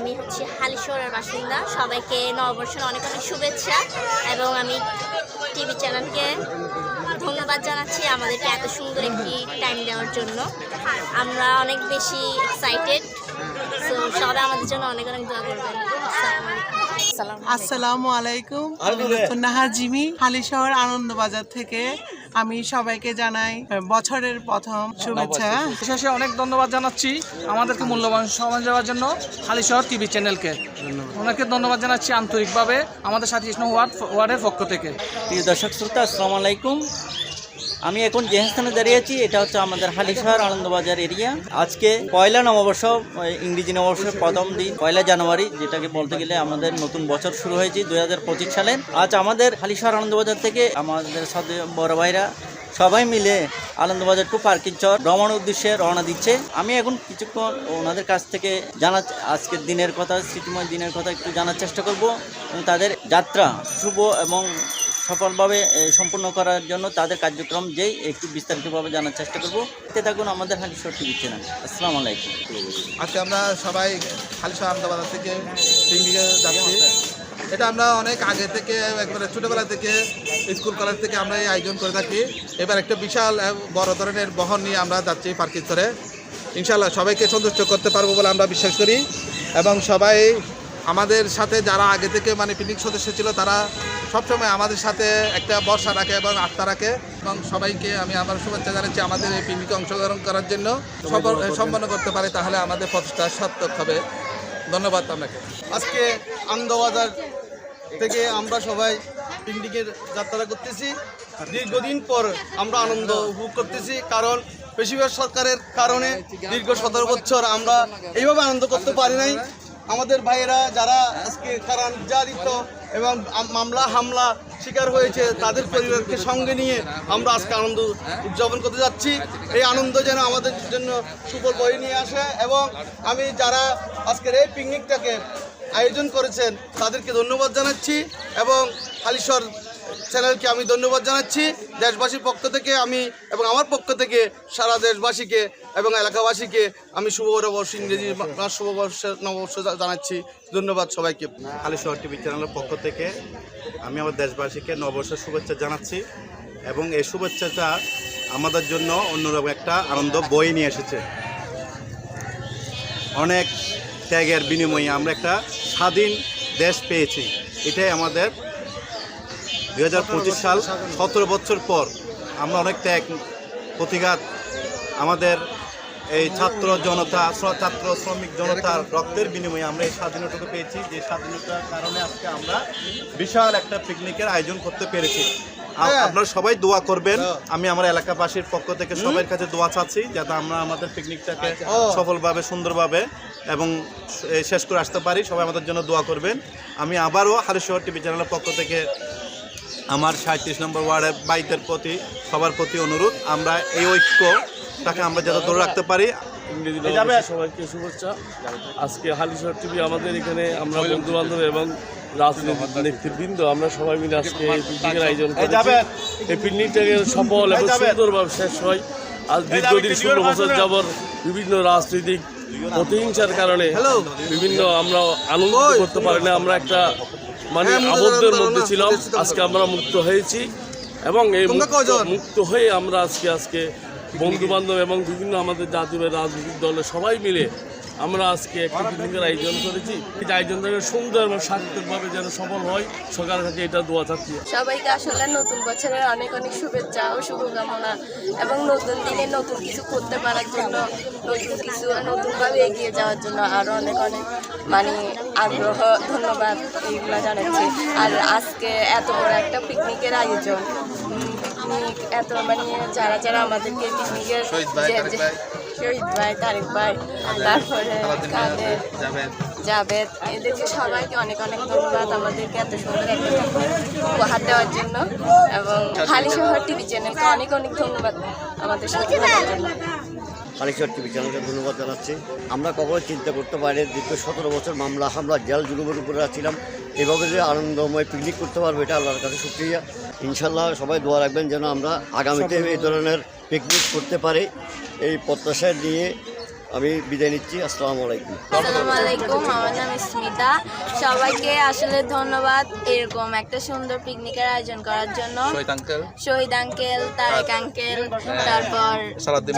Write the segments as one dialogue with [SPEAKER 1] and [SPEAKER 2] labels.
[SPEAKER 1] আমি হচ্ছে হালিশহরের বাসিন্দা। সবাইকে নববর্ষের অনেক অনেক শুভেচ্ছা এবং আমি টিভি চ্যানেলকে ধন্যবাদ জানাচ্ছি আমাদেরকে এত সুন্দর একটি টাইম দেওয়ার জন্য। আমরা অনেক বেশি এক্সাইটেড তো সবাই আমাদের জন্য অনেক অনেক দোয়া করবেন। আসসালামু আলাইকুম।
[SPEAKER 2] আমি জিমি হালিশহর আনন্দ বাজার থেকে আমি সবাইকে জানাই বছরের প্রথম শুভেচ্ছা।
[SPEAKER 3] শেষে অনেক ধন্যবাদ জানাচ্ছি আমাদেরকে মূল্যবান সময় দেওয়ার জন্য হালিশহর টিভি চ্যানেলকে। ওনাকে ধন্যবাদ জানাচ্ছি আন্তরিকভাবে আমাদের সাথে ইসলাম ওয়ার্ড ওয়ার্ডের পক্ষ থেকে।
[SPEAKER 4] প্রিয় দর্শক শ্রোতা আসসালামু আলাইকুম। আমি এখন যে স্থানে দাঁড়িয়ে আছি, এটা হচ্ছে আমাদের হালিশহর আনন্দবাজার এরিয়া। আজকে পয়লা নববর্ষ ইংরেজি নববর্ষের প্রথম দিন, পয়লা জানুয়ারি, যেটাকে বলতে গেলে আমাদের নতুন বছর শুরু হয়েছে দুই হাজার পঁচিশ সালের আজ আমাদের হালিশহর আনন্দবাজার থেকে আমাদের সাথে বড় ভাইরা সবাই মিলে আনন্দবাজার টু পার্কিং চর ভ্রমণ উদ্দেশ্যে রওনা দিচ্ছে। আমি এখন কিছুক্ষণ ওনাদের কাছ থেকে জানা আজকের দিনের কথা, স্মৃতিময় দিনের কথা একটু জানার চেষ্টা করব এবং তাদের যাত্রা শুভ এবং সফলভাবে সম্পূর্ণ করার জন্য তাদের কার্যক্রম যেই একটু বিস্তারিতভাবে জানার চেষ্টা করব। এতে থাকুন আমাদের হালিশোর টিভি চ্যানেল। আসসালামু আলাইকুম।
[SPEAKER 5] আজকে আমরা সবাই খালিশা আহমেদাবাদ থেকে যাচ্ছি। এটা আমরা অনেক আগে থেকে, একবারে ছোটোবেলা থেকে, স্কুল কলেজ থেকে আমরা এই আয়োজন করে থাকি। এবার একটা বিশাল বড় ধরনের বহন নিয়ে আমরা যাচ্ছি পার্কের চরে ইনশাল্লাহ সবাইকে সন্তুষ্ট করতে পারব বলে আমরা বিশ্বাস করি। এবং সবাই আমাদের সাথে যারা আগে থেকে মানে পিকনিক সদস্য ছিল তারা সবসময় আমাদের সাথে একটা বর্ষা রাখে এবং আস্থা রাখে। এবং সবাইকে আমি আমার শুভেচ্ছা জানাচ্ছি আমাদের এই পিকনিকে অংশগ্রহণ করার জন্য। সম্পন্ন করতে পারে তাহলে আমাদের প্রচেষ্টা সার্থক হবে। ধন্যবাদ আপনাকে।
[SPEAKER 6] আজকে আনন্দবাজার থেকে আমরা সবাই পিকনিকের যাত্রা করতেছি। দীর্ঘদিন পর আমরা আনন্দ উপভোগ করতেছি কারণ বেশিরভাগ সরকারের কারণে দীর্ঘ সতেরো বছর আমরা এইভাবে আনন্দ করতে পারি নাই। আমাদের ভাইয়েরা যারা আজকে কারা নির্যাতিত এবং মামলা, হামলা শিকার হয়েছে, তাদের পরিবারকে সঙ্গে নিয়ে আমরা আজকে আনন্দ উদযাপন করতে যাচ্ছি। এই আনন্দ যেন আমাদের জন্য সুফল বয়ে নিয়ে আসে এবং আমি যারা আজকের এই পিকনিকটাকে আয়োজন করেছেন, তাদেরকে ধন্যবাদ জানাচ্ছি এবং হালিশ্বর চ্যানেলকে আমি ধন্যবাদ জানাচ্ছি। দেশবাসীর পক্ষ থেকে আমি এবং আমার পক্ষ থেকে সারা দেশবাসীকে এবং এলাকাবাসীকে আমি শুভবর্ষ ইংরেজি মা- শুভবর্ষ, নববর্ষ জানাচ্ছি। ধন্যবাদ সবাইকে।
[SPEAKER 7] হালিশহর টিভি চ্যানেলের পক্ষ থেকে আমি আমার দেশবাসীকে নববর্ষের শুভেচ্ছা জানাচ্ছি এবং এই শুভেচ্ছাটা আমাদের জন্য অন্যরকম একটা আনন্দ বই নিয়ে এসেছে। অনেক ত্যাগের বিনিময়ে আমরা একটা স্বাধীন দেশ পেয়েছি। এটাই আমাদের দু হাজার পঁচিশ সাল, সতেরো বছর পর আমরা অনেক ত্যাগ, প্রতিঘাত, আমাদের এই ছাত্র জনতা ছাত্র, শ্রমিক জনতার রক্তের বিনিময়ে আমরা এই স্বাধীনতাকে পেয়েছি। যে স্বাধীনতার কারণে আজকে আমরা বিশাল একটা পিকনিকের আয়োজন করতে পেরেছি। আপনারা সবাই দোয়া করবেন। আমি আমার এলাকাবাসীর পক্ষ থেকে সবার কাছে দোয়া চাচ্ছি যাতে আমরা আমাদের পিকনিকটাকে সফলভাবে সুন্দরভাবে এবং শেষ করে আসতে পারি। সবাই আমাদের জন্য দোয়া করবেন। আমি আবারও হারেশ্বর টিভি চ্যানেলের পক্ষ থেকে আমার সাঁত্রিশ নম্বর ওয়ার্ডের বাইকের প্রতি সবার প্রতি অনুরোধ। আমরা এই ঐক্যটাকে আমরা যাতে ধরে রাখতে পারি।
[SPEAKER 8] ইংরেজি সবাইকে শুভেচ্ছা। আজকে হালিশহর টিভি আমাদের এখানে আমরা বন্ধু বান্ধব এবং রাজনৈতিক নেতৃবৃন্দ আমরা সবাই মিলে আজকে এই পিকনিকের আয়োজন করেছি। এই পিকনিকটাকে সফল এবং সুন্দরভাবে শেষ হয়। আজ দীর্ঘদিন ষোলো বছর যাবর বিভিন্ন রাজনৈতিক প্রতিহিংসার কারণে বিভিন্ন আমরা আনন্দ করতে পারি না। আমরা একটা মানে আবদ্ধের মধ্যে ছিলাম। আজকে আমরা মুক্ত হয়েছি এবং এই মুক্ত হয়ে আমরা আজকে আজকে বন্ধু বান্ধব এবং বিভিন্ন আমাদের জাতীয় রাজনৈতিক দলের সবাই মিলে আমরা আজকে একটি পিকনিকের আয়োজন করেছি। এই আয়োজনটাকে সুন্দর এবং সার্থকভাবে যেন সফল হয়, সরকারের কাছে এটা দোয়া চাচ্ছি
[SPEAKER 9] সবাইকে আসলে নতুন বছরের অনেক অনেক শুভেচ্ছা ও শুভকামনা এবং নতুন দিনে নতুন কিছু করতে পারার জন্য, নতুন কিছু, নতুনভাবে এগিয়ে যাওয়ার জন্য আরও অনেক অনেক মানে আগ্রহ, ধন্যবাদ এইগুলো জানাচ্ছি। আর আজকে এত বড় একটা পিকনিকের আয়োজন পিকনিক এত মানে যারা যারা আমাদেরকে পিকনিকের শহীদ ভাই তারেক ভাই। তারপরে কাদের? জাভেদ এদেরকে সবাইকে অনেক অনেক ধন্যবাদ আমাদেরকে এত সুন্দর একটা উপহার দেওয়ার জন্য এবং খালি শহর টিভি চ্যানেলকে অনেক অনেক ধন্যবাদ আমাদের সাথে জন্য।
[SPEAKER 10] কালেশ্বর টিভি চ্যানেলকে ধন্যবাদ জানাচ্ছি। আমরা কখনো চিন্তা করতে পারি দীর্ঘ সতেরো বছর মামলা হামলা জেল জুলুমের উপরে আছিলাম। এভাবে যে আনন্দময় পিকনিক করতে পারব এটা আল্লাহর কাছে শুক্রিয়া। ইনশাল্লাহ সবাই দোয়া রাখবেন যেন আমরা আগামীতে এই ধরনের পিকনিক করতে পারি। এই প্রত্যাশা নিয়ে আমি বিদায় নিচ্ছি আসসালামু আলাইকুম।
[SPEAKER 9] আসসালামু আলাইকুম আমার নাম স্মিতা। সবাইকে আসলে ধন্যবাদ এরকম একটা সুন্দর পিকনিকের আয়োজন করার জন্য। শহীদ আঙ্কেল। তারেক আঙ্কেল তারপর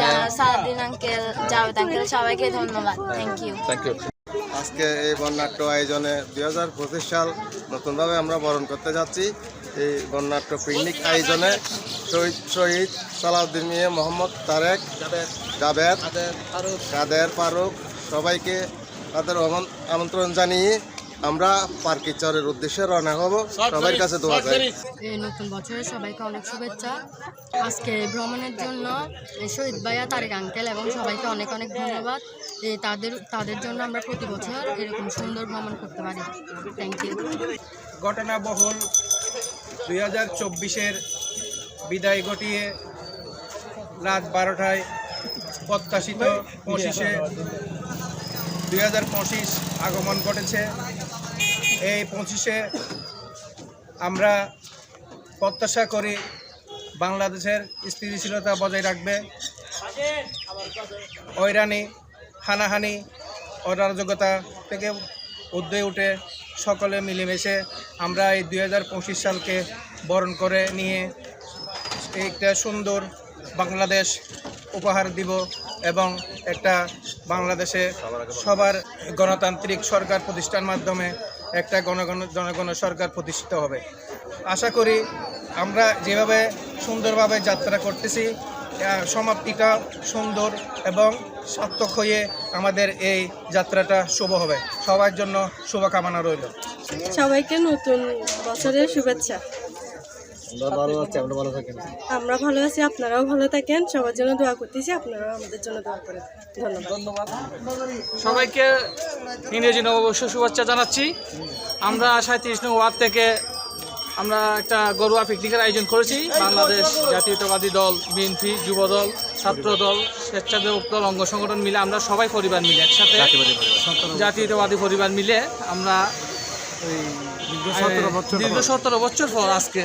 [SPEAKER 9] জা- সালাদ্দিন আঙ্কেল জাভেদ আঙ্কেল সবাইকে ধন্যবাদ। থ্যাংক ইউ
[SPEAKER 11] আজকে এই বর্ণাঢ্য আয়োজনে দুই হাজার পঁচিশ সাল নতুনভাবে আমরা বরণ করতে যাচ্ছি। এই বর্ণাঢ্য পিকনিক আয়োজনে শহীদ শহীদ সালাউদ্দিন মিয়া মোহাম্মদ তারেক জাভেদ কাদের ফারুক। সবাইকে তাদের আমন- আমন্ত্রণ জানিয়ে আমরা পার্কি চরের উদ্দেশ্যে রওনা হব। সবার কাছে দোয়া চাই।
[SPEAKER 9] এই নতুন বছরে সবাইকে অনেক শুভেচ্ছা। আজকে এই ভ্রমণের জন্য এই শহীদ ভাইয়া তারেক আঙ্কেল এবং সবাইকে অনেক অনেক ধন্যবাদ। এই তাদের তাদের জন্য আমরা প্রতি বছর এরকম সুন্দর ভ্রমণ করতে পারি। থ্যাংক ইউ
[SPEAKER 12] ঘটনাবহুল দুই হাজার চব্বিশের বিদায় ঘটিয়ে রাত বারোটায় প্রত্যাশিত পঁচিশে দুই হাজার পঁচিশ আগমন ঘটেছে। এই পঁচিশে আমরা প্রত্যাশা করি বাংলাদেশের স্থিতিশীলতা বজায় রাখবে। হয়রানি হানাহানি, অরাজকতা থেকে ঊর্ধ্বে উঠে সকলে মিলেমিশে আমরা এই দুই হাজার পঁচিশ সালকে বরণ করে নিয়ে একটা সুন্দর বাংলাদেশ উপহার দিব এবং একটা বাংলাদেশে সবার গণতান্ত্রিক সরকার প্রতিষ্ঠার মাধ্যমে একটা গণগণ জনগণ সরকার প্রতিষ্ঠিত হবে। আশা করি আমরা যেভাবে সুন্দরভাবে যাত্রা করতেছি সমাপ্তিটা সুন্দর এবং সার্থক হয়ে আমাদের এই যাত্রাটা শুভ হবে। সবার জন্য শুভকামনা রইল।
[SPEAKER 9] সবাইকে নতুন বছরের শুভেচ্ছা। আমরা ভালো আছি আপনারাও ভালো থাকেন। সবার জন্য দোয়া করতেছি আপনারাও আমাদের জন্য দোয়া করেন। ধন্যবাদ।
[SPEAKER 12] সবাইকে ইংরেজি নববর্ষ শুভেচ্ছা জানাচ্ছি। আমরা সাঁত্রিশ নং ওয়ার্ড থেকে আমরা একটা গরুয়া পিকনিকের আয়োজন করেছি। বাংলাদেশ জাতীয়তাবাদী দল বিএনপি যুব দল ছাত্র দল স্বেচ্ছাসেবক দল অঙ্গ সংগঠন মিলে আমরা সবাই পরিবার মিলে একসাথে জাতীয়তাবাদী পরিবার মিলে আমরা দীর্ঘ সতেরো বছর পর আজকে।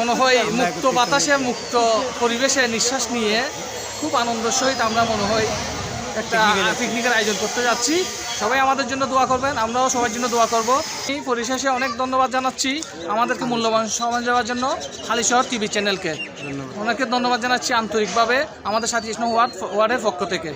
[SPEAKER 12] মনে হয় মুক্ত বাতাসে মুক্ত পরিবেশে নিঃশ্বাস নিয়ে খুব আনন্দের সহিত আমরা মনে হয় একটা পিকনিকের আয়োজন। করতে যাচ্ছি। সবাই আমাদের জন্য দোয়া করবেন আমরাও সবার জন্য দোয়া করব। এই পরিশেষে অনেক ধন্যবাদ জানাচ্ছি আমাদেরকে মূল্যবান সময় দেওয়ার জন্য হালিশহর টিভি চ্যানেলকে। ওনাকে ধন্যবাদ জানাচ্ছি আন্তরিকভাবে আমাদের সাথে ওয়ার্ড ওয়ার্ডের পক্ষ থেকে।